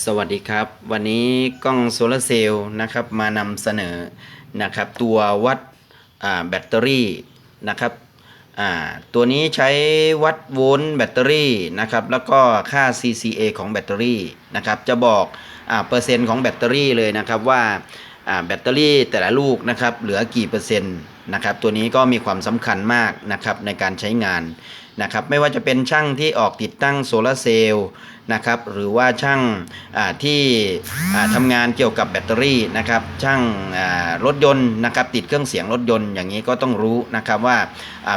สวัสดีครับ วันนี้กล้องโซลาร์เซลล์นะครับมานำเสนอนะครับตัววัดแบตเตอรี่นะครับตัวนี้ใช้วัดโวลต์แบตเตอรี่นะครับแล้วก็ค่า CCA ของแบตเตอรี่นะครับจะบอกอเปอร์เซ็นต์ของแบตเตอรี่เลยนะครับว่าอ่าแบตเตอรี่แต่ละลูกนะครับเหลือกี่เปอร์เซ็นต์นะครับตัวนี้ก็มีความสำคัญมากนะครับในการใช้งานนะครับไม่ว่าจะเป็นช่างที่ออกติดตั้งโซลาร์เซลล์ นะครับหรือว่าช่างที่อ่าทำงานเกี่ยวกับแบตเตอรี่นะครับช่างรถยนต์นะครับติดเครื่องเสียงรถยนต์อย่างนี้ก็ต้องรู้นะครับว่า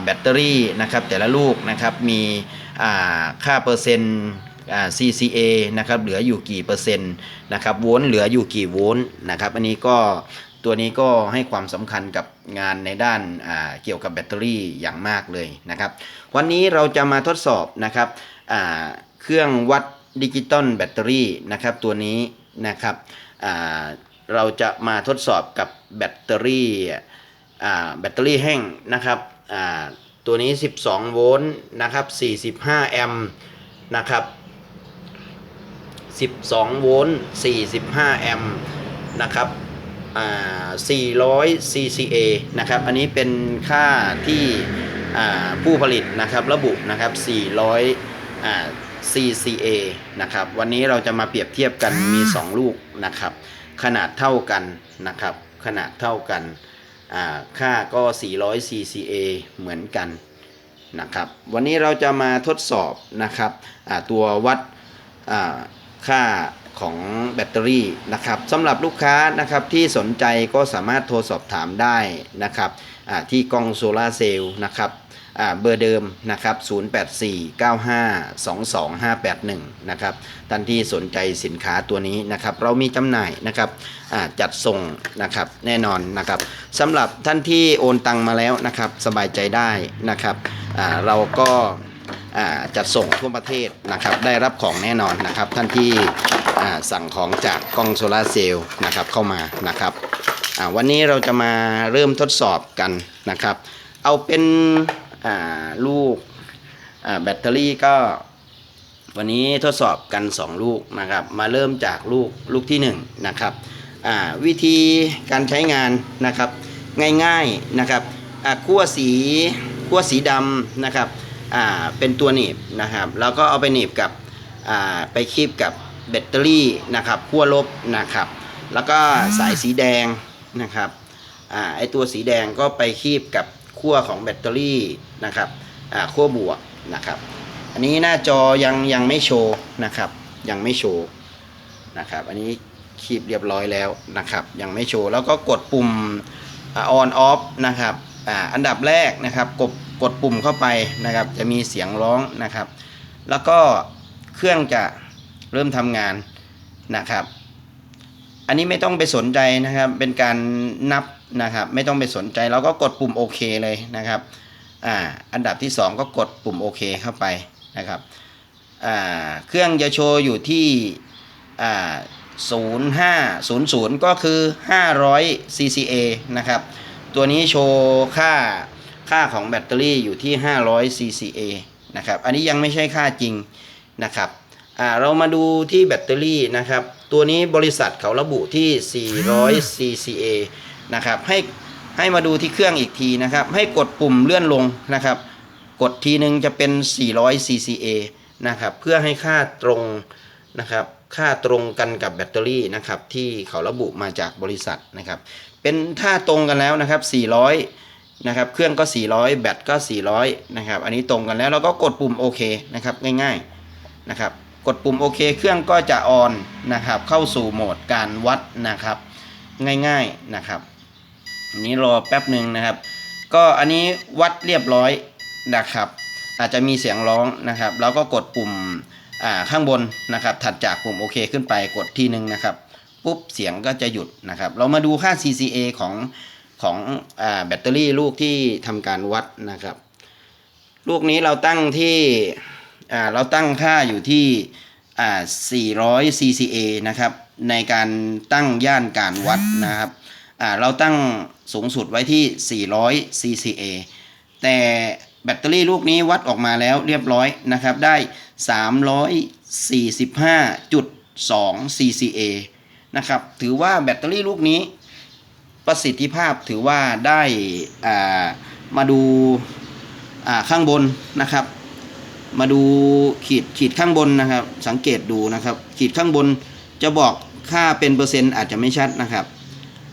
แบตเตอรี่นะครับแต่ละลูกนะครับมีค่าเปอร์เซ็นต์ CCA นะครับเหลืออยู่กี่เปอร์เซ็นต์นะครับโวลต์เหลืออยู่กี่โวลต์นะครับอันนี้ก็ตัวนี้ก็ให้ความสำคัญกับงานในด้านเกี่ยวกับแบตเตอรี่อย่างมากเลยนะครับ วันนี้เราจะมาทดสอบนะครับเครื่องวัด ดิจิตอลแบตเตอรี่นะครับตัวนี้นะครับเราจะมาทดสอบกับแบตเตอรี่แบตเตอรี่แห้งนะครับตัวนี้ 12 โวลต์นะครับ 45 แอมป์นะครับ 12 โวลต์ 45 แอมป์นะครับ400 CCA นะครับ อันนี้เป็นค่าที่ผู้ผลิตนะครับระบุนะครับ 400 CCA นะครับ วันนี้เราจะมาเปรียบเทียบกันมี 2 ลูกนะครับ ขนาดเท่ากันนะครับ ขนาดเท่ากันอ่าค่าก็ 400 CCA เหมือนกันนะครับ วันนี้เราจะมาทดสอบนะครับอ่าตัววัดอ่าค่าของแบตเตอรี่นะครับสำหรับลูกค้านะครับที่สนใจก็สามารถโทรสอบถามได้นะครับอ่าที่กล้องโซลาร์เซลล์นะครับอ่า เบอร์เดิมนะครับ0849522581นะครับท่านที่สนใจสินค้าตัวนี้นะครับ เรามีจำหน่ายนะครับจัดส่งนะครับแน่นอนนะครับสำหรับท่านที่โอนตังมาแล้วนะครับสบายใจได้นะครับเราก็จัดส่งทั่วประเทศนะครับ ได้รับของแน่นอนนะครับ ท่านที่สั่งของจากกล้องโซลาร์เซลล์นะครับเข้ามานะครับวันนี้เราจะมาเริ่มทดสอบกันนะครับ เอาเป็น ลูกแบตเตอรี่ก็วันนี้ทดสอบกัน 2 ลูกนะครับ มาเริ่มจากลูกลูกที่ 1 นะครับวิธีการใช้งานนะครับง่ายๆนะครับขั้วสีขั้วสีดำนะครับเป็นตัวหนีบนะครับแล้วก็เอาไปหนีบกับไปคีบกับแบตเตอรี่นะครับขั้วลบนะครับแล้วก็สายสีแดงนะครับอไอตัวสีแดงก็ไปคีบกับ ขั้วของแบตเตอรี่นะครับขั้วบวกนะครับ อันนี้หน้าจอยังยังไม่โชว์นะครับ ยังไม่โชว์นะครับ อันนี้คีบเรียบร้อยแล้วนะครับ ยังไม่โชว์แล้วก็กดปุ่มออนออฟนะครับออันดับแรกนะครับกดกดปุ่มเข้าไปนะครับ จะมีเสียงร้องนะครับ แล้วก็เครื่องจะเริ่มทำงานนะครับ อันนี้ไม่ต้องไปสนใจนะครับ เป็นการนับ นะครับ ไม่ต้องไปสนใจเราก็กดปุ่มโอเคเลยนะครับอ่าอันดับที่ 2 ก็กดปุ่มโอเคเข้าไปนะครับอ่าเครื่องจะโชว์อยู่ที่อ่า0500 ก็คือ 500 CCA นะครับ ตัวนี้โชว์ค่าค่าของแบตเตอรี่อยู่ที่ 500 CCA นะครับ อันนี้ยังไม่ใช่ค่าจริงนะครับ อ่า เรามาดูที่แบตเตอรี่นะครับ ตัวนี้บริษัทเขาระบุที่ 400 CCA นะครับ ให้ให้มาดูที่เครื่องอีกทีนะครับ ให้กดปุ่มเลื่อนลงนะครับ กดทีนึงจะเป็น 400 CCA นะครับ เพื่อให้ค่าตรงนะครับ ค่าตรงกันกับแบตเตอรี่นะครับ ที่เขาระบุมาจากบริษัทนะครับ เป็นถ้าตรงกันแล้วนะครับ 400 นะครับ เครื่องก็ 400 แบตก็ 400 นะครับ อันนี้ตรงกันแล้วเราก็กดปุ่มโอเคนะครับ ง่ายๆนะครับ กดปุ่มโอเค เครื่องก็จะออนนะครับ เข้าสู่โหมดการวัดนะครับ ง่ายๆนะครับ นนี้รอแป๊บหนึ่งนะครับ ก็อันนี้วัดเรียบร้อยนะครับ อาจจะมีเสียงร้องนะครับ แล้วก็กดปุ่มข้างบนนะครับ ถัดจากปุ่มโอเคขึ้นไปกดทีหนึ่งนะครับ ปุ๊บเสียงก็จะหยุดนะครับ เรามาดูค่า CCA ของของอแบตเตอรี่ลูกที่ทำการวัดนะครับ ลูกนี้เราตั้งที่เราตั้งค่าอยู่ที่400 CCA นะครับ ในการตั้งย่านการวัดนะครับ เราตั้งสูงสุดไว้ที่ 400 CCA แต่แบตเตอรี่ลูกนี้วัดออกมาแล้วเรียบร้อยนะครับได้ 345.2 CCA นะครับถือว่าแบตเตอรี่ลูกนี้ประสิทธิภาพถือว่าได้ามาดูาข้างบนนะครับ มาดูขีดขีดข้างบนนะครับ สังเกตดูนะครับ ขีดข้างบนจะบอกค่าเป็นเปอร์เซ็นต์อาจจะไม่ชัดนะครับ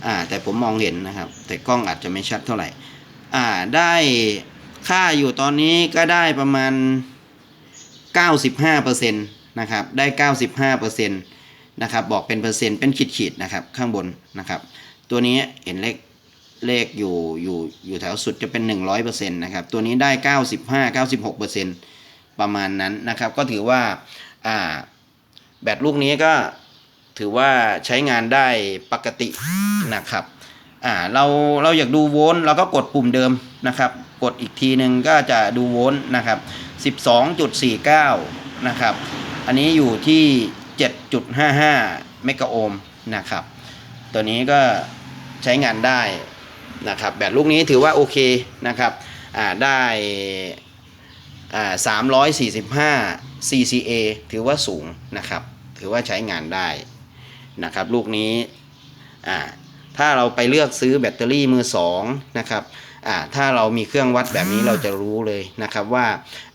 อ่าแต่ผมมองเห็นนะครับ แต่กล้องอาจจะไม่ชัดเท่าไหร่อ่าได้ค่าอยู่ตอนนี้ก็ได้ประมาณ 95%นะครับได้ 95%นะครับบอกเป็นเปอร์เซ็นต์เป็นขีดขีดๆนะครับข้างบนนะครับ ตัวนี้เห็นเลขเลขอยู่อยู่อยู่แถวสุดจะเป็น 100%นะครับตัวนี้ได้ 95 96%ประมาณนั้นนะครับ ก็ถือว่าอ่าแบตลูกนี้ก็ ถือว่าใช้งานได้ปกตินะครับอ่าเราเราอยากดูโวลต์เราก็กดปุ่มเดิมนะครับ กดอีกทีหนึ่งก็จะดูโวลต์นะครับ 12.49 นะครับ อันนี้อยู่ที่ 7.55 เมกะโอห์มนะครับ ตัวนี้ก็ใช้งานได้นะครับ แบตลูกนี้ถือว่าโอเคนะครับอ่าได้อ่า345 CCA ถือว่าสูงนะครับ ถือว่าใช้งานได้ นะครับ ลูกนี้อ่าถ้าเราไปเลือกซื้อแบตเตอรี่มือสองนะครับอ่าถ้าเรามีเครื่องวัดแบบนี้เราจะรู้เลยนะครับว่า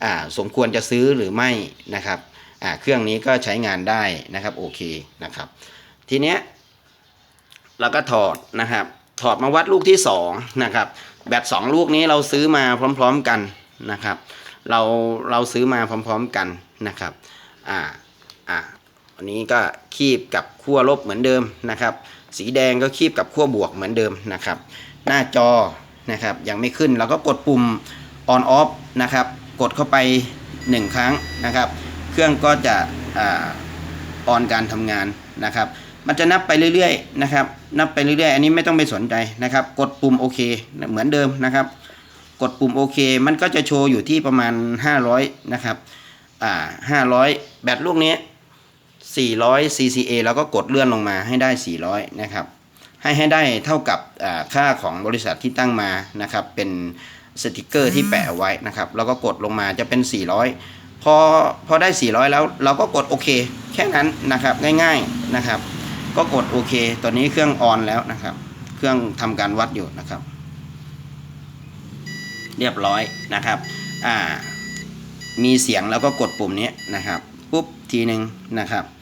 อ่าสมควรจะซื้อหรือไม่นะครับอ่าเครื่องนี้ก็ใช้งานได้นะครับโอเคนะครับ ทีเนี้ยแล้วก็ถอดนะครับ ถอดมาวัดลูกที่สองนะครับแบตสองลูกนี้เราซื้อมาพร้อม ๆกันนะครับ เราเราซื้อมาพร้อม ๆกันนะครับอ่าอ่า อันนี้ก็คีบกับขั้วลบเหมือนเดิมนะครับ สีแดงก็คีบกับขั้วบวกเหมือนเดิมนะครับ หน้าจอนะครับยังไม่ขึ้นเราก็กดปุ่ม on off นะครับ กดเข้าไป 1 ครั้งนะครับ เครื่องก็จะอออนการทำงานนะครับ มันจะนับไปเรื่อยๆนะครับ นับไปเรื่อยๆ อันนี้ไม่ต้องไปสนใจนะครับ กดปุ่มโอเคเหมือนเดิมนะครับ กดปุ่มโอเค มันก็จะโชว์อยู่ที่ประมาณ 500 นะครับ อ่า500 แบตลูกนี้ 400 CCA แล้วก็กดเลื่อนลงมาให้ได้ 400 นะครับ ให้ให้ได้เท่ากับอ่าค่าของบริษัทที่ตั้งมานะครับ เป็นสติกเกอร์ที่แปะเอาไว้นะครับ แล้วก็กดลงมาจะเป็น 400 พอพอได้ 400 แล้วเราก็กดโอเค แค่นั้นนะครับง่ายๆนะครับ ก็กดโอเคตอนนี้เครื่องออนแล้วนะครับ เครื่องทำการวัดอยู่นะครับ เรียบร้อยนะครับอ่ามีเสียงแล้วก็กดปุ่มนี้นะครับ ปุ๊บทีหนึ่งนะครับอ่า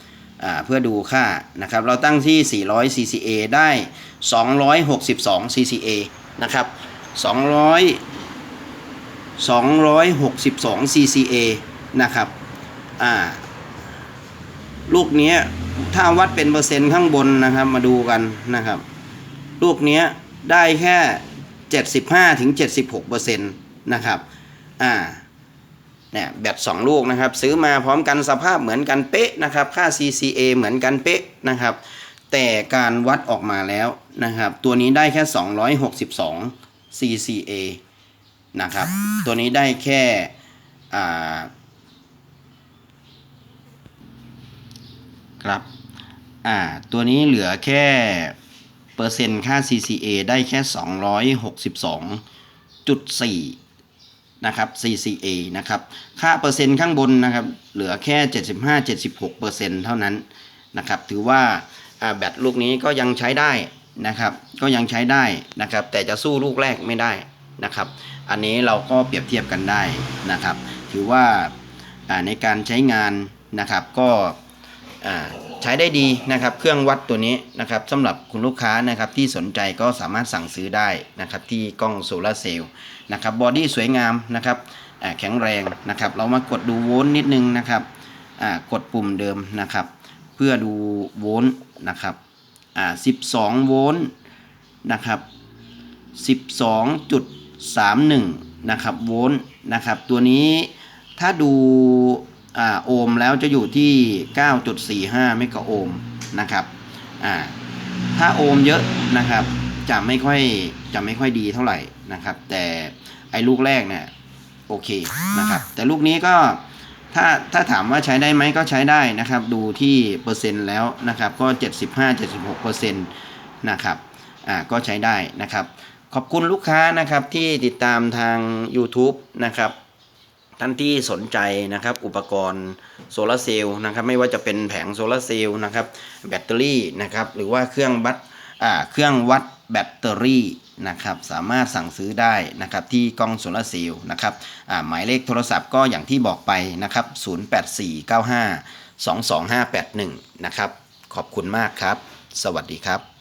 เพื่อดูค่านะครับ เราตั้งที่ 400 CCA ได้ 262 CCA นะครับ200 262 CCA นะครับอ่าลูกนี้ถ้าวัดเป็นเปอร์เซ็นต์ข้างบนนะครับมาดูกันนะครับ ลูกนี้ได้แค่ 75ถึง76เปอร์เซ็นต์นะครับอ่า เนี่ยแบตสองลูกนะครับ ซื้อมาพร้อมกันสภาพเหมือนกันเป๊ะนะครับ ค่า CCA เหมือนกันเป๊ะนะครับ แต่การวัดออกมาแล้วนะครับ ตัวนี้ได้แค่ 262 CCA นะครับ ตัวนี้ได้แค่อ่าครับอ่าตัวนี้เหลือแค่เปอร์เซ็นต์ค่า CCA ได้แค่ 262.4 นะครับ CCA นะครับ ค่าเปอร์เซ็นต์ข้างบนนะครับ เหลือแค่ 75-76เปอร์เซ็นต์เท่านั้นนะครับ ถือว่าแบตลูกนี้ก็ยังใช้ได้นะครับ ก็ยังใช้ได้นะครับ แต่จะสู้ลูกแรกไม่ได้นะครับ อันนี้เราก็เปรียบเทียบกันได้นะครับ ถือว่าในการใช้งานนะครับก็ ใช้ได้ดีนะครับ เครื่องวัดตัวนี้นะครับสำหรับคุณลูกค้านะครับที่สนใจก็สามารถสั่งซื้อได้นะครับ ที่กล้องโซลาร์เซลล์นะครับบอดี้สวยงามนะครับแข็งแรงนะครับ เรามากดดูโวลต์นิดนึงนะครับกดปุ่มเดิมนะครับ เพื่อดูโวลต์นะครับ12 โวลต์นะครับ 12.31 นะครับโวลต์นะครับ ตัวนี้ถ้าดู โอห์มแล้วจะอยู่ที่ 9.45 เมกะโอห์มนะครับถ้าโอห์มเยอะนะครับจะไม่ค่อยจะไม่ค่อยดีเท่าไหร่นะครับ แต่ไอ้ลูกแรกเนี่ยโอเคนะครับ แต่ลูกนี้ก็ถ้าถ้าถามว่าใช้ได้ไหมก็ใช้ได้นะครับ ดูที่เปอร์เซ็นต์แล้วนะครับ ก็ 75-76เปอร์เซ็นต์นะครับอ่าก็ใช้ได้นะครับ ขอบคุณลูกค้านะครับที่ติดตามทาง YouTube นะครับ ท่านที่สนใจนะครับอุปกรณ์โซลาร์เซลล์นะครับไม่ว่าจะเป็นแผงโซลาร์เซลล์นะครับแบตเตอรี่นะครับหรือว่าเครื่องวัดเครื่องวัดแบตเตอรี่นะครับสามารถสั่งซื้อได้นะครับที่กล้องโซลาร์เซลล์นะครับหมายเลขโทรศัพท์ก็อย่างที่บอกไปนะครับ 0849522581 นะครับขอบคุณมากครับ สวัสดีครับ